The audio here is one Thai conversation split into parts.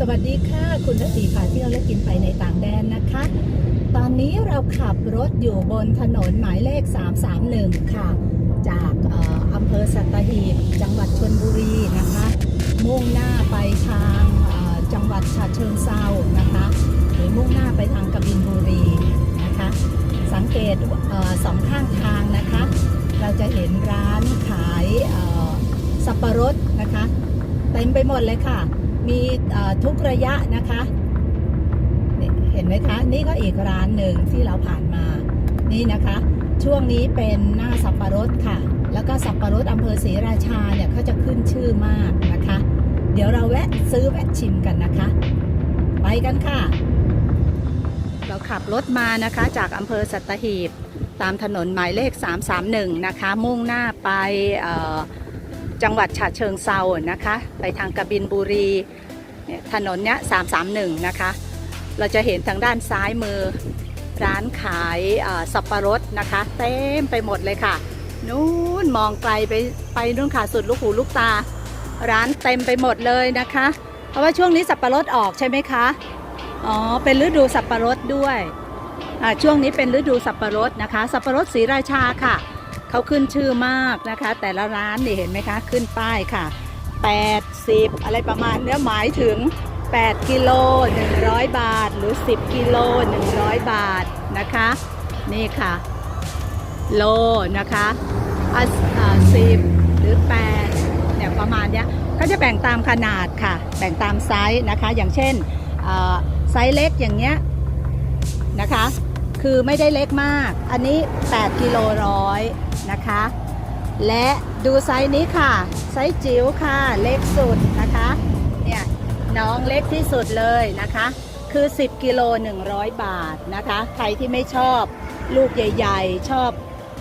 สวัสดีค่ะ คุณทศรีพาเที่ยวและกินไปในต่างแดนนะคะ ตอนนี้เราขับรถอยู่บนถนนหมายเลข 331 ค่ะ จากอออำเภอสัตหีบ จังหวัดชนบุรีนะคะ มุ่งหน้าไปทางจังหวัดฉะเชิงเซานะคะ หรือมุ่งหน้าไปทางกบินบุรีนะคะ สังเกตเออสองข้างทางนะคะ เราจะเห็นร้านขายสับปะรดนะคะ เต็มไปหมดเลยค่ะ มีทุกระยะนะคะ เห็นไหมคะ นี่ก็อีกร้านหนึ่งที่เราผ่านมา นี่นะคะ ช่วงนี้เป็นหน้าสับปะรดค่ะ แล้วก็สับปะรดอำเภอศรีราชาเนี่ยเขาจะขึ้นชื่อมากนะคะ เดี๋ยวเราแวะซื้อแวะชิมกันนะคะ ไปกันค่ะ เราขับรถมานะคะจากอำเภอสัตหีบ ตามถนนหมายเลข 331 นะคะ มุ่งหน้าไปออ จังหวัดฉะเชิงเซานะคะ ไปทางกบินบุรีถนนเนี่ยถนนเนี้ย331นะคะ เราจะเห็นทางด้านซ้ายมือ ร้านขายสับปะรดนะคะ เต็มไปหมดเลยค่ะ นู้นมองไกลไปไปนู่นค่ะสุดลูกหูลูกตา ร้านเต็มไปหมดเลยนะคะ เพราะว่าช่วงนี้สับปะรดออกใช่ไหมคะ อ๋อ เป็นฤดูสับปะรดด้วยอ่าช่วงนี้เป็นฤดูสับปะรดนะคะ สับปะรดศรีราชาค่ะ เขาขึ้นชื่อมากนะคะ แต่ละร้านนี่เห็นไหมคะขึ้นป้ายค่ะ 80 อะไรประมาณเนี้ยหมายถึง 8 กิโล 100 บาท หรือ 10 กิโล 100 บาทนะคะ นี่ค่ะ โลนะคะอ่าสิบหรือ 8เนี่ยประมาณเนี้ยเขาจะแบ่งตามขนาดค่ะ แบ่งตามไซส์นะคะ อย่างเช่นไซส์เล็กอย่างเงี้ยนะคะ คือไม่ได้เล็กมาก อันนี้ 8 กิโลร้อย นะคะ และดูไซส์นี้ค่ะ ไซส์จิ๋วค่ะ เล็กสุดนะคะ เนี่ยน้องเล็กที่สุดเลยนะคะ คือ 10กิโล100 บาทนะคะ ใครที่ไม่ชอบลูกใหญ่ ๆ ชอบ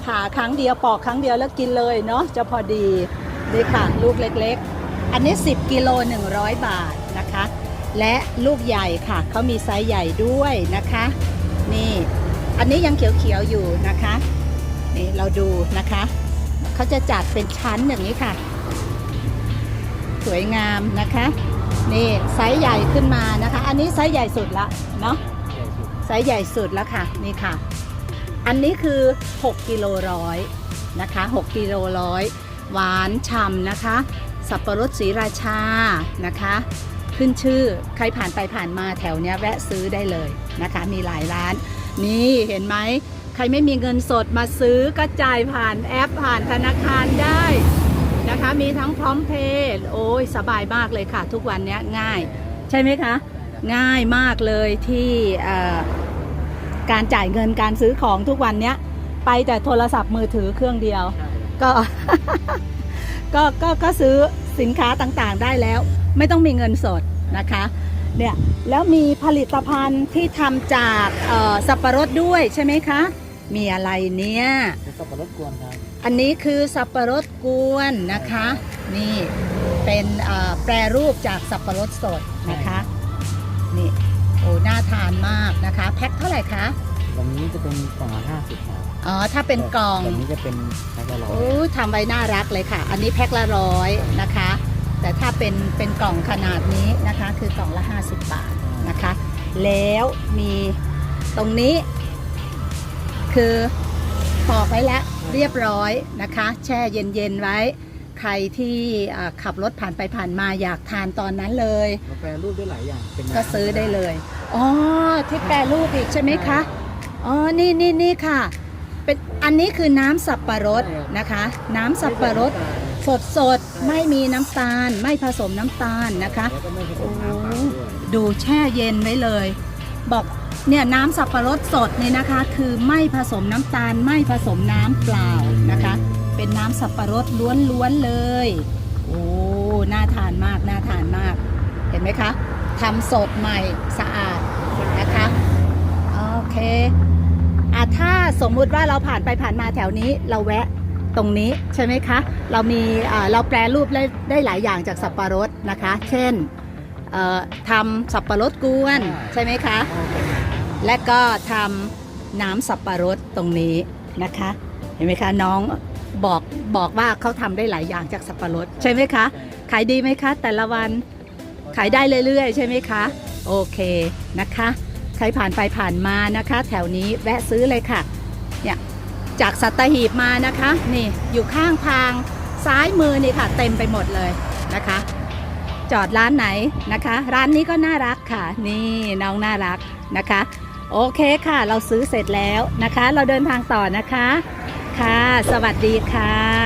ผ่าครั้งเดียวปอกครั้งเดียวแล้วกินเลยเนาะจะพอดีนี่ค่ะลูกเล็กๆ อันนี้ 10กิโล100 บาทนะคะ และลูกใหญ่ค่ะเขามีไซส์ใหญ่ด้วยนะคะ นี่อันนี้ยังเขียวๆอยู่นะคะ นี่เราดูนะคะ เขาจะจัดเป็นชั้นอย่างนี้ค่ะ สวยงามนะคะ นี่ไซส์ใหญ่ขึ้นมานะคะ อันนี้ไซส์ใหญ่สุดละเนาะไซส์ใหญ่สุดแล้วค่ะนี่ค่ะ อันนี้คือ 6กิโลร้อยนะคะ6กิโลร้อยหวานฉ่ำนะคะ สับปะรดศรีราชานะคะ ขึ้นชื่อใครผ่านไปผ่านมาแถวเนี้ยแวะซื้อได้เลยนะคะ มีหลายร้าน นี่เห็นไหม ใครไม่มีเงินสดมาซื้อก็จ่ายผ่านแอปผ่านธนาคารได้นะคะ มีทั้งพร้อมเพย์โอ้ยสบายมากเลยค่ะ ทุกวันเนี้ยง่าย ใช่ไหมคะ ง่ายมากเลยที่เอ่อการจ่ายเงินการซื้อของทุกวันเนี้ยไปแต่โทรศัพท์มือถือเครื่องเดียว ก็ก็ก็ก็ซื้อสินค้าต่างๆได้แล้ว ไม่ต้องมีเงินสดนะคะเนี่ยแล้วมีผลิตภัณฑ์ที่ทำจากเอ่อสับปะรดด้วยใช่ไหมคะ มีอะไรเนี่ยเป็นสับปะรดกวนครับอันนี้คือสับปะรดกวนนะคะ นี่เป็นเอ่อแปรรูปจากสับปะรดสดนะคะนี่โอ้น่าทานมากนะคะ แพ็คเท่าไหร่คะวันนี้จะเป็นกล่องละห้าสิบครับอ๋อถ้าเป็นกล่องวันนี้จะเป็นแพ็คละร้อยโอ้ทำไว้น่ารักเลยค่ะ อันนี้แพ็คละร้อยนะคะ แต่ถ้าเป็นเป็นกล่องขนาดนี้นะคะ คือกล่องละ 50 บาทนะคะ แล้วมีตรงนี้ คือปอกไว้แล้วเรียบร้อยนะคะ แช่เย็นๆไว้ ใครที่อ่าขับรถผ่านไปผ่านมาอยากทานตอนนั้นเลยเราแปรรูปได้หลายอย่างเป็นก็ซื้อได้เลยอ๋อที่แปรรูปอีกใช่ไหมคะอ๋อนี่นี่นี่ค่ะเป็นอันนี้คือน้ำสับปะรดนะคะ น้ำสับปะรดสดสดๆไม่มีน้ำตาล ไม่ผสมน้ำตาลนะคะแล้วก็ไม่ผสมน้ำเปล่าด้วยดูแช่เย็นไว้เลย บอก เนี่ยน้ำสับปะรดสดนี่นะคะ คือไม่ผสมน้ำตาลไม่ผสมน้ำเปล่านะคะ เป็นน้ำสับปะรดล้วนๆเลย โอ้น่าทานมากน่าทานมาก เห็นไหมคะทำสดใหม่สะอาดนะคะโอเคอะถ้าสมมุติว่าเราผ่านไปผ่านมาแถวนี้เราแวะตรงนี้ใช่ไหมคะ เรามีเราแปรรูปได้ได้หลายอย่างจากสับปะรดนะคะ เช่นทำสับปะรดกวนใช่ไหมคะ และก็ทำน้ำสับปะรดตรงนี้นะคะ เห็นไหมคะน้องบอกบอกว่าเขาทำได้หลายอย่างจากสับปะรดใช่ไหมคะ ขายดีไหมคะ แต่ละวันขายได้เรื่อยๆ ใช่ไหมคะ โอเคนะคะ ใครผ่านไปผ่านมานะคะ แถวนี้แวะซื้อเลยค่ะเนี่ยจากสัตหีบมานะคะ นี่อยู่ข้างทางซ้ายมือนี่ค่ะ เต็มไปหมดเลยนะคะ จอดร้านไหนนะคะ ร้านนี้ก็น่ารักค่ะ นี่น้องน่ารักนะคะ โอเคค่ะ เราซื้อเสร็จแล้วนะคะ เราเดินทางต่อนะคะ ค่ะ สวัสดีค่ะ